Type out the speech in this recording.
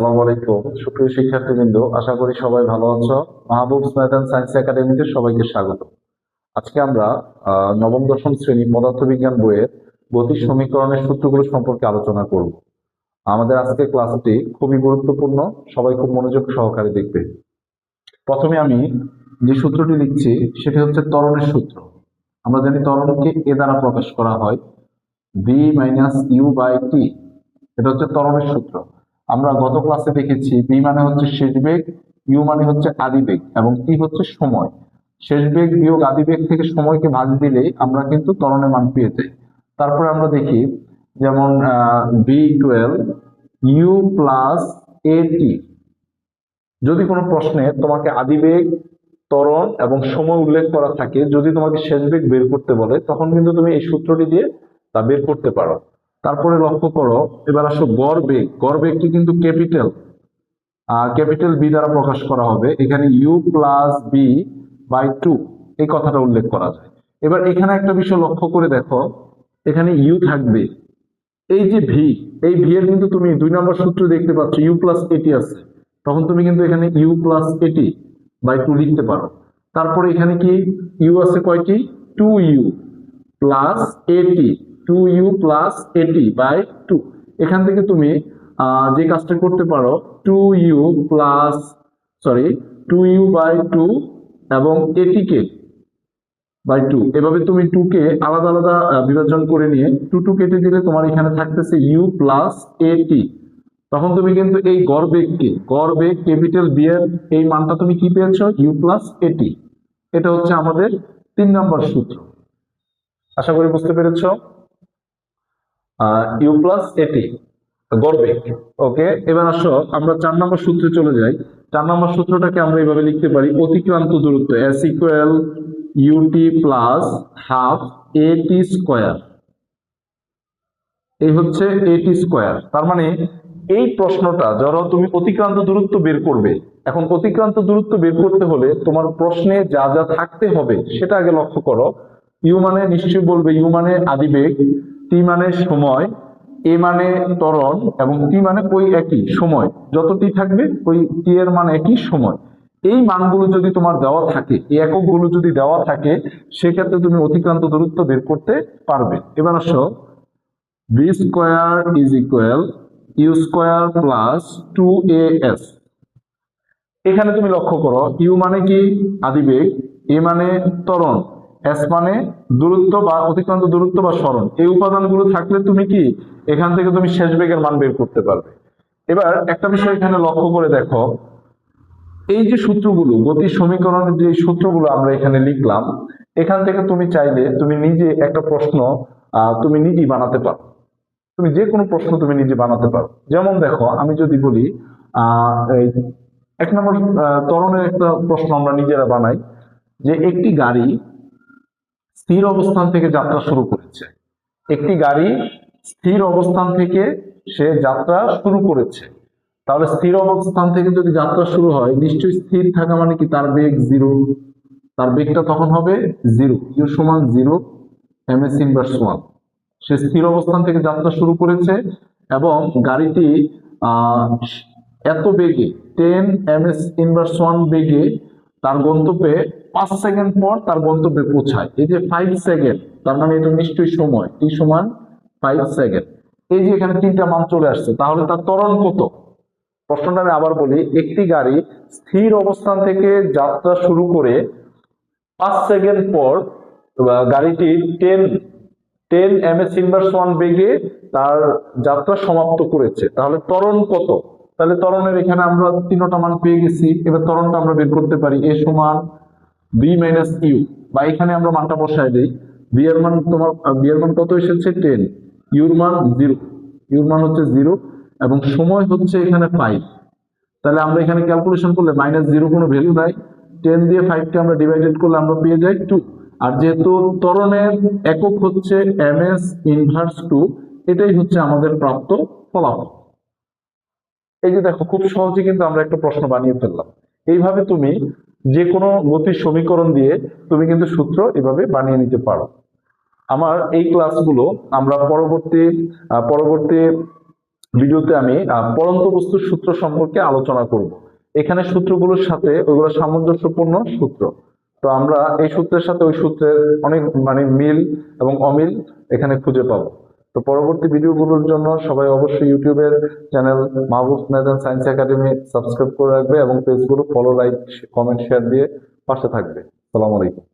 আসসালামু আলাইকুম। সুপ্রিয় শিক্ষার্থীবৃন্দ, আশা করি সবাই ভালো আছো। মাহবুব ম্যাথ সায়েন্স একাডেমিতে সবাইকে স্বাগত। আজকে আমরা নবম, দশম শ্রেণি পদার্থবিজ্ঞান বইয়ের গতি সমীকরণের সূত্রগুলো সম্পর্কে আলোচনা করব। আমাদের আজকে ক্লাসটি খুবই গুরুত্বপূর্ণ, সবাই খুব মনোযোগ সহকারে দেখবে। প্রথমে আমি যে সূত্রটি লিখছি, সেটি হচ্ছে ত্বরণের সূত্র। আমরা জানি ত্বরণকে এ দ্বারা প্রকাশ করা হয় B minus U by T এটা হচ্ছে ত্বরণের সূত্র। আমরা গত ক্লাসে দেখেছি বি মানে হচ্ছে শেষ বেগ ইউ মানে হচ্ছে আদি বেগ এবং টি হচ্ছে সময়। শেষ বেগ বিয়োগ আদি বেগ থেকে সময়কে ভাগ দিলে আমরা কিন্তু ত্বরণের মান পেয়ে যাই। তারপরে আমরা দেখি, যেমন v twelve u plus a t যদি কোনো প্রশ্নে তোমাকে আদি বেগ, ত্বরণ এবং সময় উল্লেখ করা থাকে, যদি তোমাকে শেষ বেগ বের করতে বলে, তখন কিন্তু তুমি এই সূত্রটি দিয়ে তা বের করতে পারো। তারপরে লক্ষ্য করো, এবার আসো গড় বেগ কিন্তু ক্যাপিটাল। ক্যাপিটাল বি দ্বারা প্রকাশ করা হবে। এখানে u plus v by two এই কথাটা উল্লেখ করা যায়। এবার এখানে একটা বিষয় লক্ষ্য করে দেখো, এখানে ইউ থাকবে। এই যে ভি এই ভি এর কিন্তু তুমি দুই নম্বর সূত্র দেখতে পাচ্ছ ইউ প্লাস এটি আছে। তখন তুমি কিন্তু এখানে u plus a t by two লিখতে পারো। তারপরে এখানে কি ইউ আছে কয়টি? Two u plus a t two u plus a t by two এখান থেকে তুমি যে কাজটা করতে পারো two u plus sorry two u by two এবং এটিকে বাই টু এভাবে তুমি টু কে আলাদা আলাদা বিভাজন করে নিয়ে টু টু কেটে দিলে তোমার এখানে থাকতেছে ইউ প্লাস এটি তখন তুমি কিন্তু এই গড় বেগকে গড় বেগ ক্যাপিটাল বি এর এই মানটা তুমি কি পেয়েছ? ইউ প্লাস এটি এটা হচ্ছে আমাদের তিন নম্বর সূত্র। আশা করি বুঝতে পেরেছ? ইউ প্লাস এটি গড় বেগ ওকে এবার আসো, আমরা চার নম্বর সূত্রে চলে যাই। চার নম্বর সূত্রটাকে আমরা এইভাবে লিখতে পারি, অতিক্রান্ত দূরত্ব s equal u t plus half a t square এই হচ্ছে এটি স্কোয়ার তার মানে এই প্রশ্নটা, ধরো তুমি অতিক্রান্ত দূরত্ব বের করবে, এখন অতিক্রান্ত দূরত্ব বের করতে হলে তোমার প্রশ্নে যা যা থাকতে হবে, সেটা আগে লক্ষ্য করো। ইউ মানে নিশ্চয়ই বলবে ইউ মানে আদিবেগ টি মানে সময়, এ মানে ত্বরণ এবং টি মানে ওই একই সময়। যত টি থাকবে, ওই টি এর মান একই সময়। এই মানগুলো যদি তোমার দেওয়া থাকে, এই এককগুলো যদি দেওয়া থাকে, সেক্ষেত্রে তুমি অতিক্রান্ত দূরত্ব বের করতে পারবে। এবার আসো। V square is equal u square plus two a s. এখানে তুমি লক্ষ্য করো, ইউ মানে কি? আদিবেগ এ মানে ত্বরণ এস মানে দূরত্ব বা অতিক্রান্ত দূরত্ব বা সরণ এই উপাদানগুলো থাকলে তুমি কি? এখান থেকে তুমি শেষ বেগের মান বের করতে পারবে। এবার একটা বিষয় এখানে লক্ষ্য করে দেখো। এই যে সূত্রগুলো গতি সমীকরণের যে সূত্রগুলো আমরা এখানে লিখলাম এখান থেকে তুমি চাইলে তুমি নিজে একটা প্রশ্ন তুমি নিজেই বানাতে পারো। তুমি যে কোনো প্রশ্ন তুমি নিজে বানাতে পারো। যেমন দেখো আমি যদি বলি এক নম্বর আহ, ত্বরণের একটা প্রশ্ন আমরা নিজেরা বানাই যে একটি গাড়ি স্থির অবস্থান থেকে যাত্রা শুরু করেছে। একটি গাড়ি স্থির অবস্থান থেকে সে যাত্রা শুরু করেছে। তাহলে স্থির অবস্থান থেকে যদি যাত্রা শুরু হয়, নিশ্চয়ই স্থির থাকা মানে কি? তার বেগ জিরো তার বেগটা তখন হবে জিরো ইউ সমান zero m s inverse one সে স্থির অবস্থান থেকে যাত্রা শুরু করেছে এবং গাড়িটি এত বেগে ten m s inverse one বেগে তার গন্তব্যে পাঁচ সেকেন্ড পর তার গন্তব্যে পৌঁছায়। এই যে ফাইভ সেকেন্ড তার মানে এটা নিশ্চয়ই সময়। টি সমান? ফাইভ সেকেন্ড এই যে এখানে তিনটা মান চলে আসছে, তাহলে তার ত্বরণ কত? প্রশ্নটা আমি আবার বলি, একটি গাড়ি স্থির অবস্থান থেকে যাত্রা শুরু করে পাঁচ সেকেন্ড পর গাড়িটি ten ten m s inverse one বেগে তার যাত্রা সমাপ্ত করেছে। তাহলে ত্বরণ কত? তাহলে তরণের এখানে আমরা তিনটা মান পেয়ে গেছি, এবার তরণটা আমরা বের করতে পারি, এ সমান বি মাইনাস ইউ বা এখানে আমরা মানটা বসায় দিই বি এর মান তোমার বি এর মান কত এসেছে? টেন ইউর মান জিরো ইউর মান হচ্ছে জিরো এবং সময় হচ্ছে এখানে ফাইভ তাহলে আমরা এখানে ক্যালকুলেশন করলে মাইনাস জিরো কোনো ভ্যালু নাই টেন দিয়ে ফাইভকে আমরা ডিভাইডেড করলে আমরা পেয়ে যাই টু আর যেহেতু তরণের একক হচ্ছে এম এস ইনভার্স টু এটাই হচ্ছে আমাদের প্রাপ্ত ফলাফল। এই যে দেখো খুব সহজে কিন্তু আমরা একটা প্রশ্ন বানিয়ে ফেললাম। এইভাবে তুমি যে কোনো গতির সমীকরণ দিয়ে তুমি কিন্তু সূত্র এভাবে বানিয়ে নিতে পারো। আমার এই ক্লাসগুলো আমরা পরবর্তী পরবর্তী ভিডিওতে আমি পরন্ত বস্তুর সূত্র সম্পর্কে আলোচনা করব। এখানে সূত্রগুলোর সাথে ওইগুলো সামঞ্জস্যপূর্ণ সূত্র। তো আমরা এই সূত্রের সাথে ওই সূত্রের অনেক মানে মিল এবং অমিল এখানে খুঁজে পাবো। তো পরবর্তী ভিডিওগুলোর জন্য সবাই অবশ্যই ইউটিউবের channel Mahbub Medan science academy subscribe করে রাখবে এবং পেজগুলো ফলো লাইক কমেন্ট শেয়ার দিয়ে পাশে থাকবে। সালাম আলাইকুম।